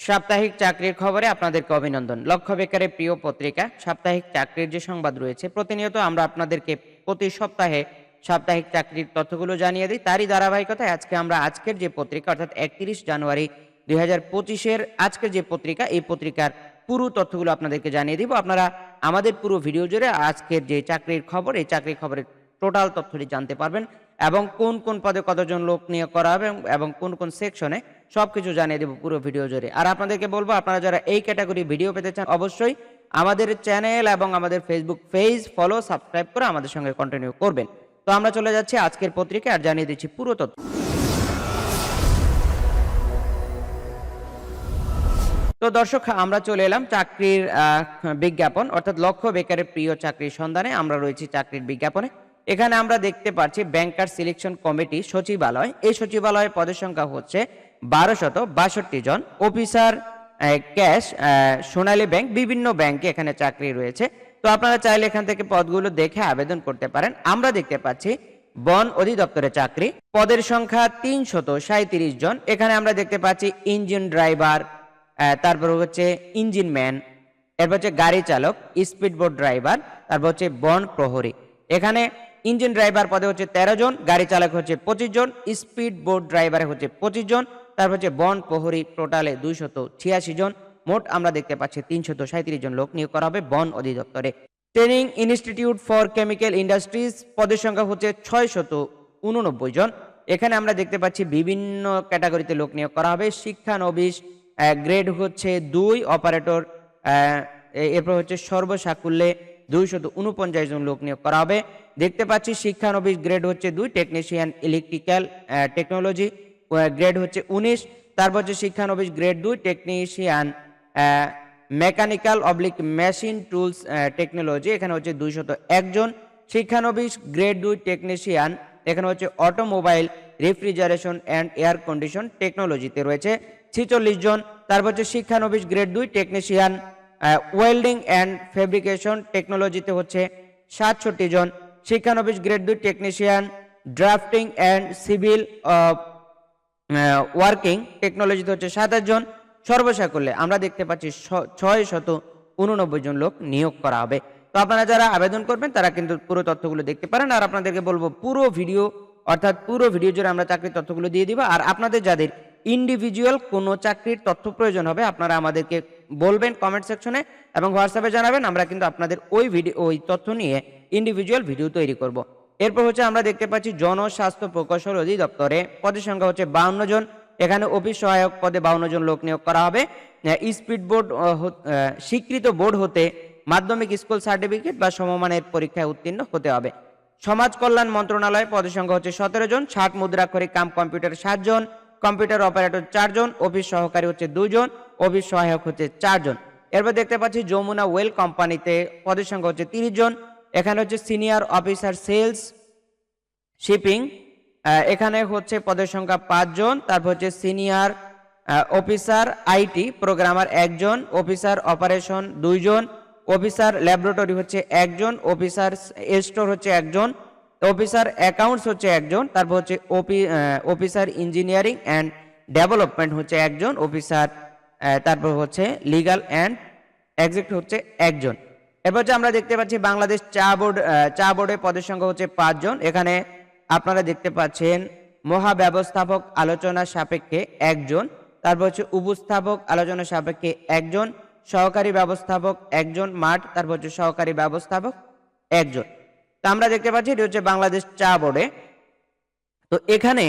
সাপ্তাহিক চাকরির খবরে আপনাদেরকে অভিনন্দন। লক্ষ্য বেকারের প্রিয় পত্রিকা, সাপ্তাহিক চাকরির যে সংবাদ রয়েছে, প্রতিনিয়ত আমরা আপনাদেরকে প্রতি সপ্তাহে সাপ্তাহিক চাকরির তথ্যগুলো জানিয়ে দিই। তারই ধারাবাহিকতায় আজকে আমরা আজকের যে পত্রিকা, অর্থাৎ একত্রিশ জানুয়ারি দুই হাজার পঁচিশের আজকের যে পত্রিকা, এই পত্রিকার পুরো তথ্যগুলো আপনাদেরকে জানিয়ে দিব। আপনারা আমাদের পুরো ভিডিও জুড়ে আজকের যে চাকরির খবর, এই চাকরির খবরের টোটাল তথ্যটি জানতে পারবেন এবং কোন কোন পদে কতজন লোক নিয়োগ করা হবে এবং- এবং কোন কোন সেকশনে সবকিছু জানিয়ে দেবো পুরো ভিডিও জুড়ে। আর আপনাদেরকে বলব, আপনারা যারা এই ক্যাটাগরি ভিডিও পেতে চান, অবশ্যই আমাদের চ্যানেল এবং আমাদের ফেসবুক পেজ ফলো সাবস্ক্রাইব করে আমাদের সঙ্গে কন্টিনিউ করবেন। তো আমরা চলে যাচ্ছি আজকের পত্রিকা আর জানিয়ে দিচ্ছি পুরো তথ্য। তো দর্শক, আমরা চলে এলাম চাকরির বিজ্ঞাপন, অর্থাৎ লক্ষ্য বেকারের প্রিয় চাকরির সন্ধানে। আমরা রয়েছি চাকরির বিজ্ঞাপনে। এখানে আমরা দেখতে পাচ্ছি ব্যাংকার সিলেকশন কমিটি সচিবালয়। এই সচিবালয়ের পদের সংখ্যা হচ্ছে বারোশত বাষট্টি জন অফিসার ক্যাশ সোনালী ব্যাংক, বিভিন্ন ব্যাংকে এখানে চাকরি রয়েছে। তো আপনারা চাইলে এখান থেকে পদগুলো দেখে আবেদন করতে পারেন। আমরা দেখতে পাচ্ছি, বন অধিদপ্তরে চাকরি, পদের সংখ্যা তিনশত সাঁত্রিশ জন। এখানে আমরা দেখতে পাচ্ছি ইঞ্জিন ড্রাইভার তারপর হচ্ছে ইঞ্জিন ম্যান, এরপর হচ্ছে গাড়ি চালক স্পিড বোট ড্রাইভার, তারপর হচ্ছে বন প্রহরী। এখানে ইঞ্জিন ড্রাইভার পদে হচ্ছে তেরো জন, গাড়ি চালক হচ্ছে পঁচিশ জন স্পিড বোট ড্রাইভারে হচ্ছে পঁচিশ জন তারপর হচ্ছে বন প্রহরী টোটালে দুইশত ছিয়াশি জন। মোট আমরা দেখতে পাচ্ছি তিনশত সাঁত্রিশ জন লোক নিয়োগ করা হবে বন অধিদপ্তরে। Training institute for chemical industries পদের সংখ্যা হচ্ছে ছয়শত উননব্বই জন। এখানে আমরা দেখতে পাচ্ছি বিভিন্ন ক্যাটাগরিতে লোক নিয়োগ করা হবে। শিক্ষানবিশ গ্রেড হচ্ছে দুই, অপারেটর এরপর হচ্ছে সর্বসাকুল্যে দুইশত উনপঞ্চাশ জন লোক নিয়োগ করা হবে। দেখতে পাচ্ছি শিক্ষানবিশ গ্রেড হচ্ছে দুই, টেকনিশিয়ান, ইলেকট্রিক্যাল টেকনোলজি। গ্রেড হচ্ছে উনিশ, তারপর হচ্ছে শিক্ষানবিশ গ্রেড দুই technician mechanical oblique machine tools technology এখানে হচ্ছে দুইশত একজন। শিক্ষানবিশ গ্রেড দুই টেকনিশিয়ান এখানে হচ্ছে automobile refrigeration and air condition টেকনোলজিতে রয়েছে ছিচল্লিশ জন। তারপর হচ্ছে শিক্ষানবিশ গ্রেড দুই টেকনিশিয়ান ওয়েল্ডিং অ্যান্ড ফেব্রিকেশন টেকনোলজিতে হচ্ছে সাতষট্টি জন। শিক্ষানবিশ গ্রেড দুই technician drafting and civil working টেকনোলজিতে হচ্ছে সাতাশ জন। সর্বসাকুল্যে আমরা দেখতে পাচ্ছি ছয় শত উননব্বই জন লোক নিয়োগ করা হবে। তো আপনারা যারা আবেদন করবেন, তারা কিন্তু পুরো তথ্যগুলো দেখতে পারেন। আর আপনাদেরকে বলব, পুরো ভিডিও, অর্থাৎ পুরো ভিডিও জুড়ে আমরা চাকরির তথ্যগুলো দিয়ে দিব। আর আপনাদের যাদের ইন্ডিভিজুয়াল কোনো চাকরির তথ্য প্রয়োজন হবে, আপনারা আমাদেরকে বলবেন কমেন্ট সেকশনে এবং হোয়াটসঅ্যাপে জানাবেন। আমরা কিন্তু আপনাদের ওই ভিডিও ওই তথ্য নিয়ে ইন্ডিভিজুয়াল ভিডিও তৈরি করব। এরপর হচ্ছে আমরা দেখতে পাচ্ছি জনস্বাস্থ্য প্রকৌশল অধিদপ্তরে পদের সংখ্যা হচ্ছে বাউন্ন জন। এখানে অফিস সহায়ক পদে বাউন্ন জন লোক নিয়োগ করা হবে। স্পিড বোর্ড স্বীকৃত বোর্ড হতে মাধ্যমিক স্কুল সার্টিফিকেট বা সমমানের পরীক্ষায় উত্তীর্ণ হতে হবে। সমাজ কল্যাণ মন্ত্রণালয় পদের সংখ্যা হচ্ছে সতেরো জন। ষাট মুদ্রাক্ষরিক কাম কম্পিউটার সাতজন কম্পিউটার অপারেটর চারজন অফিস সহকারী হচ্ছে দুজন অফিস সহায়ক হচ্ছে চারজন এরপর দেখতে পাচ্ছি যমুনা ওয়েল কোম্পানিতে পদের সংখ্যা হচ্ছে তিরিশ জন। এখানে হচ্ছে সিনিয়র অফিসার সেলস শিপিং এখানে হচ্ছে পদের সংখ্যা পাঁচজন, তারপর হচ্ছে সিনিয়র অফিসার আইটি প্রোগ্রামার একজন অফিসার অপারেশন দুইজন অফিসার ল্যাবরেটরি হচ্ছে একজন অফিসার স্টোর হচ্ছে একজন অফিসার অ্যাকাউন্টস হচ্ছে একজন, তারপর হচ্ছে অফিসার ইঞ্জিনিয়ারিং অ্যান্ড ডেভেলপমেন্ট হচ্ছে একজন অফিসার তারপর হচ্ছে লিগাল অ্যান্ড এক্সিক্ট হচ্ছে একজন। এরপর হচ্ছে আমরা দেখতে পাচ্ছি বাংলাদেশ চা বোর্ড চা বোর্ডের পদের সংখ্যা হচ্ছে পাঁচজন। এখানে আপনারা দেখতে পাচ্ছেন মহাব্যবস্থাপক আলোচনা সাপেক্ষে একজন, তারপর হচ্ছে উপস্থাপক আলোচনা সাপেক্ষে একজন, সহকারী ব্যবস্থাপক একজন মাঠ, তারপর হচ্ছে সহকারী ব্যবস্থাপক একজন। তো আমরা দেখতে পাচ্ছি এটি হচ্ছে বাংলাদেশ চা বোর্ডে। তো এখানে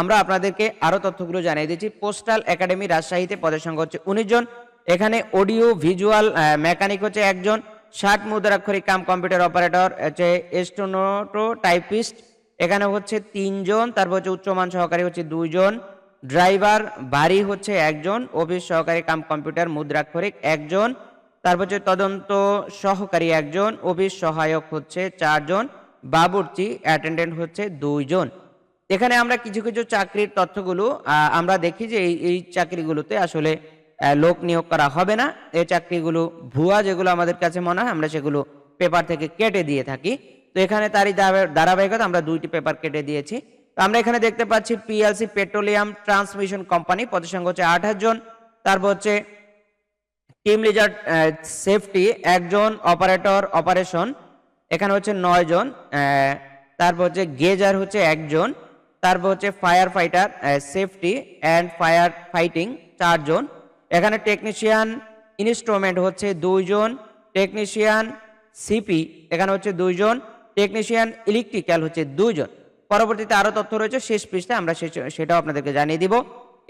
আমরা আপনাদেরকে আরও তথ্যগুলো জানিয়ে দিচ্ছি। পোস্টাল একাডেমি রাজশাহীতে পদের সংখ্যা হচ্ছে উনিশ জন। এখানে অডিও, ভিজুয়াল মেকানিক হচ্ছে একজন। ষাট মুদ্রাক্ষরিক কাম কম্পিউটার অপারেটর, হচ্ছে এস্টোনোটো টাইপিস্ট, এখানে হচ্ছে তিনজন, তারপর হচ্ছে উচ্চমান সহকারী হচ্ছে দুইজন, ড্রাইভার বাড়ি হচ্ছে একজন, অফিস সহকারী কাম কম্পিউটার মুদ্রাক্ষরিক একজন, তারপর হচ্ছে তদন্ত সহকারী একজন, অফিস সহায়ক হচ্ছে চারজন, বাবুর্চি অ্যাটেন্ডেন্ট হচ্ছে দুইজন। এখানে আমরা কিছু কিছু চাকরির তথ্যগুলো আমরা দেখি যে এই চাকরিগুলোতে আসলে লোক নিয়োগ করা হবে না। এই চাকরিগুলো ভুয়া যেগুলো আমাদের কাছে মনে হয়, আমরা সেগুলো পেপার থেকে কেটে দিয়ে থাকি। তো এখানে তারই ধারা- ধারাবাহিকতা আমরা দুইটি পেপার কেটে দিয়েছি। তো আমরা এখানে দেখতে পাচ্ছি পিএলসি পেট্রোলিয়াম ট্রান্সমিশন কোম্পানি পদের সংখ্যা হচ্ছে আঠাশ জন। তারপর হচ্ছে টিম লিডার সেফটি একজন অপারেটর অপারেশন এখানে হচ্ছে নয় জন। তারপর হচ্ছে গেজার হচ্ছে একজন। তারপর হচ্ছে fire fighter safety and fire fighting চারজন। এখানে টেকনিশিয়ান ইনস্ট্রুমেন্ট হচ্ছে দুইজন টেকনিশিয়ান সিপি এখানে হচ্ছে দুইজন টেকনিশিয়ান ইলেকট্রিক্যাল হচ্ছে দুইজন। পরবর্তীতে আরও তথ্য রয়েছে, শেষ পৃষ্ঠে আমরা সেটাও আপনাদেরকে জানিয়ে দিব।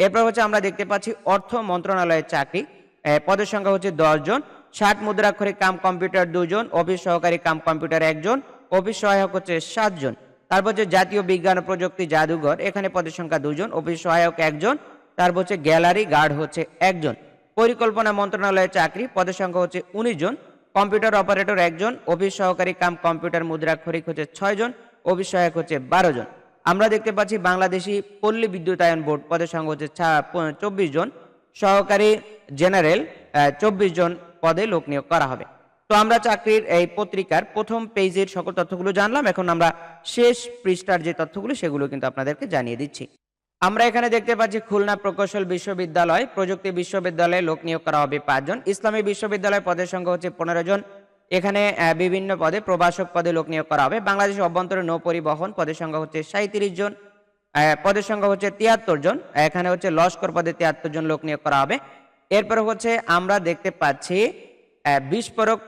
এরপর হচ্ছে আমরা দেখতে পাচ্ছি অর্থ মন্ত্রণালয়ের চাকরি। পদের সংখ্যা হচ্ছে দশ জন ষাট মুদ্রাক্ষরিক কাম কম্পিউটার দুজন অফিস সহকারী কাম কম্পিউটার একজন, অফিস সহায়ক হচ্ছে সাতজন। তারপর হচ্ছে জাতীয় বিজ্ঞান ও প্রযুক্তি জাদুঘর, এখানে পদের সংখ্যা দুজন অফিস সহায়ক একজন তারপর হচ্ছে গ্যালারি গার্ড হচ্ছে একজন। পরিকল্পনা মন্ত্রণালয়ের চাকরি, পদের সংখ্যা হচ্ছে উনিশ জন। কম্পিউটার অপারেটর একজন, অফিস সহকারী কাম কম্পিউটার মুদ্রা খরিক হচ্ছে ছয় জন, অফিস সহায়ক হচ্ছে বারো জন। আমরা দেখতে পাচ্ছি বাংলাদেশি পল্লী বিদ্যুতায়ন বোর্ড, পদের সংখ্যা হচ্ছে চব্বিশ জন। সহকারী জেনারেল চব্বিশ জন পদে লোক নিয়োগ করা হবে। তো আমরা চাকরির এই পত্রিকার প্রথম পেজের সকল তথ্যগুলো জানলাম। এখন আমরা শেষ পৃষ্ঠার যে তথ্যগুলো, সেগুলো কিন্তু আপনাদেরকে জানিয়ে দিচ্ছি। আমরা এখানে দেখতে পাচ্ছি খুলনা প্রকৌশল বিশ্ববিদ্যালয়, প্রযুক্তি বিশ্ববিদ্যালয়ে লোক নিয়োগ করা হবে পাঁচজন। ইসলামী বিশ্ববিদ্যালয় পদের সংখ্যা হচ্ছে পনেরো জন। এখানে বিভিন্ন পদে প্রভাষক পদে লোক নিয়োগ করা হবে। বাংলাদেশ অভ্যন্তরে নৌ পরিবহন পদের সংখ্যা হচ্ছে সাঁত্রিশ জন। পদের সংখ্যা হচ্ছে তিয়াত্তর জন। এখানে হচ্ছে লস্কর পদে তিয়াত্তর জন লোক নিয়োগ করা হবে। এরপরে হচ্ছে আমরা দেখতে পাচ্ছি বিস্ফোরক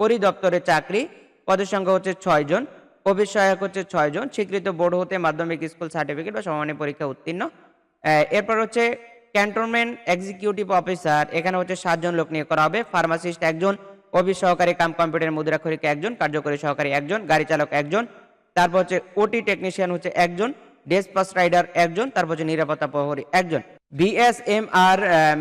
পরিদপ্তরের চাকরি। পদের সংখ্যা হচ্ছে ছয় জন। অফিস সহায়ক হচ্ছে ছয় জন। স্বীকৃত বোর্ড হতে মাধ্যমিক স্কুল সার্টিফিকেট বা সমানের পরীক্ষা উত্তীর্ণ। এরপর হচ্ছে ক্যান্টনমেন্ট এক্সিকিউটিভ অফিসার। এখানে হচ্ছে সাতজন লোক নিয়োগ করা হবে। ফার্মাসিস্ট একজন অফিস সহকারী কাম কম্পিউটার মুদ্রাক্ষরিক একজন, কার্যকরী সহকারী একজন, গাড়ি চালক একজন। তারপর হচ্ছে ওটি টেকনিশিয়ান হচ্ছে একজন ডেসপাস রাইডার একজন, তারপর হচ্ছে নিরাপত্তা প্রহরী একজন। বিএসএমআর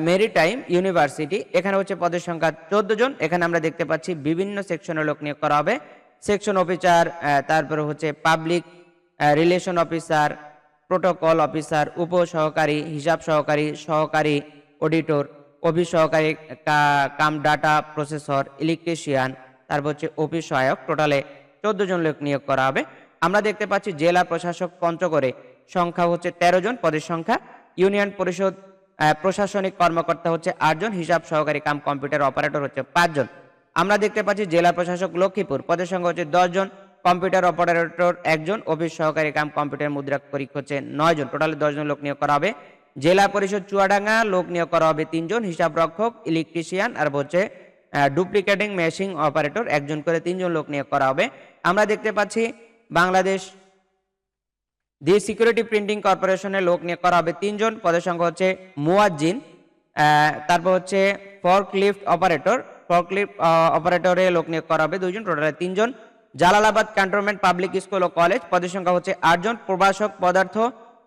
মেরিটাইম ইউনিভার্সিটি এখানে হচ্ছে পদের সংখ্যা চোদ্দ জন। এখানে আমরা দেখতে পাচ্ছি বিভিন্ন সেকশনের লোক নিয়োগ করা হবে। সেকশন অফিসার তারপরে হচ্ছে public relation officer protocol officer উপ সহকারী হিসাব সহকারী সহকারী অডিটর অফিস সহকারী কাম ডাটা প্রসেসর ইলেকট্রিশিয়ান তারপর হচ্ছে অফিস সহায়ক। টোটালে চোদ্দ জন লোক নিয়োগ করা হবে। আমরা দেখতে পাচ্ছি জেলা প্রশাসক পঞ্চগড়ে সংখ্যা হচ্ছে তেরো জন, পদের সংখ্যা। ইউনিয়ন পরিষদ প্রশাসনিক কর্মকর্তা হচ্ছে আটজন হিসাব সহকারী কাম কম্পিউটার অপারেটর হচ্ছে পাঁচজন আমরা দেখতে পাচ্ছি জেলা প্রশাসক লক্ষ্মীপুর। পদের সংখ্যা হচ্ছে দশ জন, কম্পিউটার অপারেটর একজন, অফিস সহকারী কাম কম্পিউটার মুদ্রা পরীক্ষা হচ্ছে নয় জন। টোটালি দশ জন লোক নিয়োগ করা হবে। জেলা পরিষদ চুয়াডাঙ্গা, লোক নিয়োগ করা হবে তিনজন হিসাব রক্ষক ইলেকট্রিশিয়ান আর হচ্ছে ডুপ্লিকেটিং মেশিং অপারেটর একজন করে তিনজন লোক নিয়োগ করা হবে। আমরা দেখতে পাচ্ছি বাংলাদেশ দি সিকিউরিটি প্রিন্টিং কর্পোরেশনের লোক নিয়োগ করা হবে তিনজন পদের সংখ্যা হচ্ছে মুয়াজ্জিন তারপর হচ্ছে ফর্কলিফট অপারেটর ফর্কলিফট অপারেটরে লোক নিয়োগ করা হবে, দুইজন টোটালে তিনজন। জালালাবাদ ক্যান্টনমেন্ট পাবলিক স্কুল ও কলেজ পদের সংখ্যা হচ্ছে আটজন। প্রভাষক পদার্থ,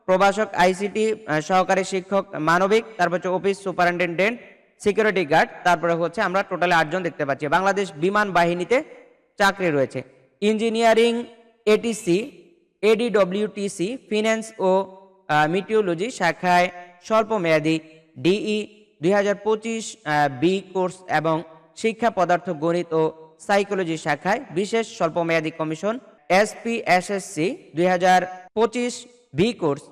প্রভাষক আইসিটি সহকারী শিক্ষক, মানবিক, তারপর হচ্ছে অফিস সুপারিনটেন্ডেন্ট সিকিউরিটি গার্ড তারপরে হচ্ছে আমরা টোটালে আটজন দেখতে পাচ্ছি। বাংলাদেশ বিমান বাহিনীতে চাকরি রয়েছে। ইঞ্জিনিয়ারিং এটিসি এডিডব্লিউটিসি ফিন্যান্স ও মিটিওলজি শাখায় স্বল্পমেয়াদী ডিই দুই হাজার পঁচিশ বি কোর্স এবং শিক্ষা পদার্থ, গণিত ও সাইকোলজি শাখায় বিশেষ স্বল্পমেয়াদী কমিশন এসপিএসএসসি দুই হাজার পঁচিশ বি কোর্স।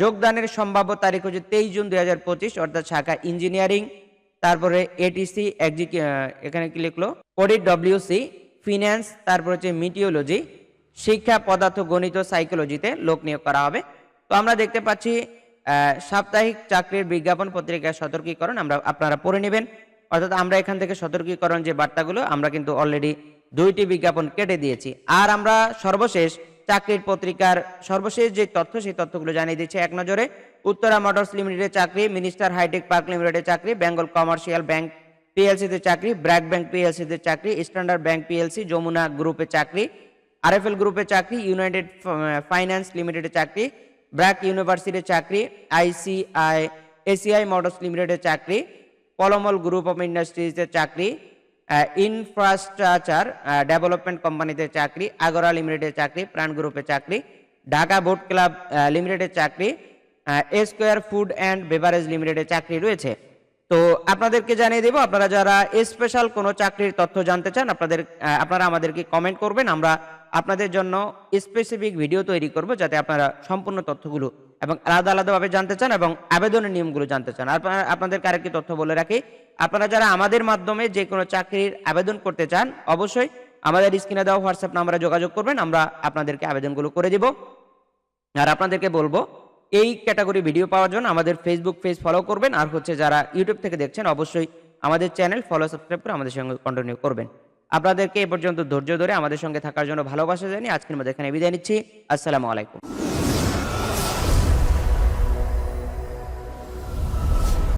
যোগদানের সম্ভাব্য তারিখ হচ্ছে তেইশ জুন দুই পঁচিশ, অর্থাৎ শাখা ইঞ্জিনিয়ারিং। তারপরে এটিসি এখানে কি লিখলো? অডিট ডব্লিউসি ফিন্যান্স, তারপর হচ্ছে মিটিওলজি। শিক্ষা পদার্থ, গণিত সাইকোলজিতে লোক নিয়োগ করা হবে। তো আমরা দেখতে পাচ্ছি সাপ্তাহিক চাকরির বিজ্ঞাপন পত্রিকার সতর্কীকরণ, আমরা আপনারা পড়ে নেবেন। অর্থাৎ আমরা এখান থেকে সতর্কীকরণ যে বার্তাগুলো, আমরা কিন্তু অলরেডি দুইটি বিজ্ঞাপন কেটে দিয়েছি। আর আমরা সর্বশেষ চাকরির পত্রিকার সর্বশেষ যে তথ্য, সেই তথ্যগুলো জানিয়ে দিচ্ছি এক নজরে। উত্তরা মোটরস লিমিটেডের চাকরি, মিনিস্টার হাইটেক পার্ক লিমিটেডের চাকরি, বেঙ্গল কমার্শিয়াল ব্যাংক পিএলসিতে চাকরি, ব্র্যাক ব্যাংক পিএলসিতে চাকরি, স্ট্যান্ডার্ড ব্যাংক পিএলসি, যমুনা গ্রুপে চাকরি, আরএফএল গ্রুপে চাকরি, ইউনাইটেড ফাইন্যান্স লিমিটেডের চাকরি, ব্র্যাক ইউনিভার্সিটির চাকরি, আইসিআই, এসিআই মোটরস লিমিটেডের চাকরি পলমল গ্রুপ অফ ইন্ডাস্ট্রিজের চাকরি ইনফ্রাস্ট্রাকচার ডেভেলপমেন্ট কোম্পানিতে চাকরি আগরা লিমিটেডের চাকরি প্রাণ গ্রুপে চাকরি ঢাকা বোট ক্লাব লিমিটেডের চাকরি স্কোয়ার ফুড অ্যান্ড বেভারেজ লিমিটেডের চাকরি রয়েছে। তো আপনাদেরকে জানিয়ে দেবো, আপনারা যারা স্পেশাল কোনো চাকরির তথ্য জানতে চান, আপনাদের আপনারা আমাদেরকে কমেন্ট করবেন, আমরা আপনাদের জন্য স্পেসিফিক ভিডিও তৈরি করব, যাতে আপনারা সম্পূর্ণ তথ্যগুলো এবং আলাদা আলাদাভাবে জানতে চান এবং আবেদনের নিয়মগুলো জানতে চান। আপনারা আপনাদেরকে আরেকটি তথ্য বলে রাখি, আপনারা যারা আমাদের মাধ্যমে যে কোনো চাকরির আবেদন করতে চান, অবশ্যই আমাদের স্ক্রিনে দেওয়া হোয়াটসঅ্যাপ নাম্বারে যোগাযোগ করবেন, আমরা আপনাদেরকে আবেদনগুলো করে দিব। আর আপনাদেরকে বলব, এই ক্যাটাগরি ভিডিও পাওয়ার জন্য আমাদের ফেসবুক পেজ ফলো করবেন, আর হচ্ছে যারা ইউটিউব থেকে দেখছেন, অবশ্যই আমাদের চ্যানেল ফলো সাবস্ক্রাইব করে আমাদের সঙ্গে কন্টিনিউ করবেন। আপনাদেরকে এ পর্যন্ত ধৈর্য ধরে আমাদের সঙ্গে থাকার জন্য ভালোবাসা জানি আজকের মধ্যে এখানে বিদায় নিচ্ছি। আসসালামু আলাইকুম।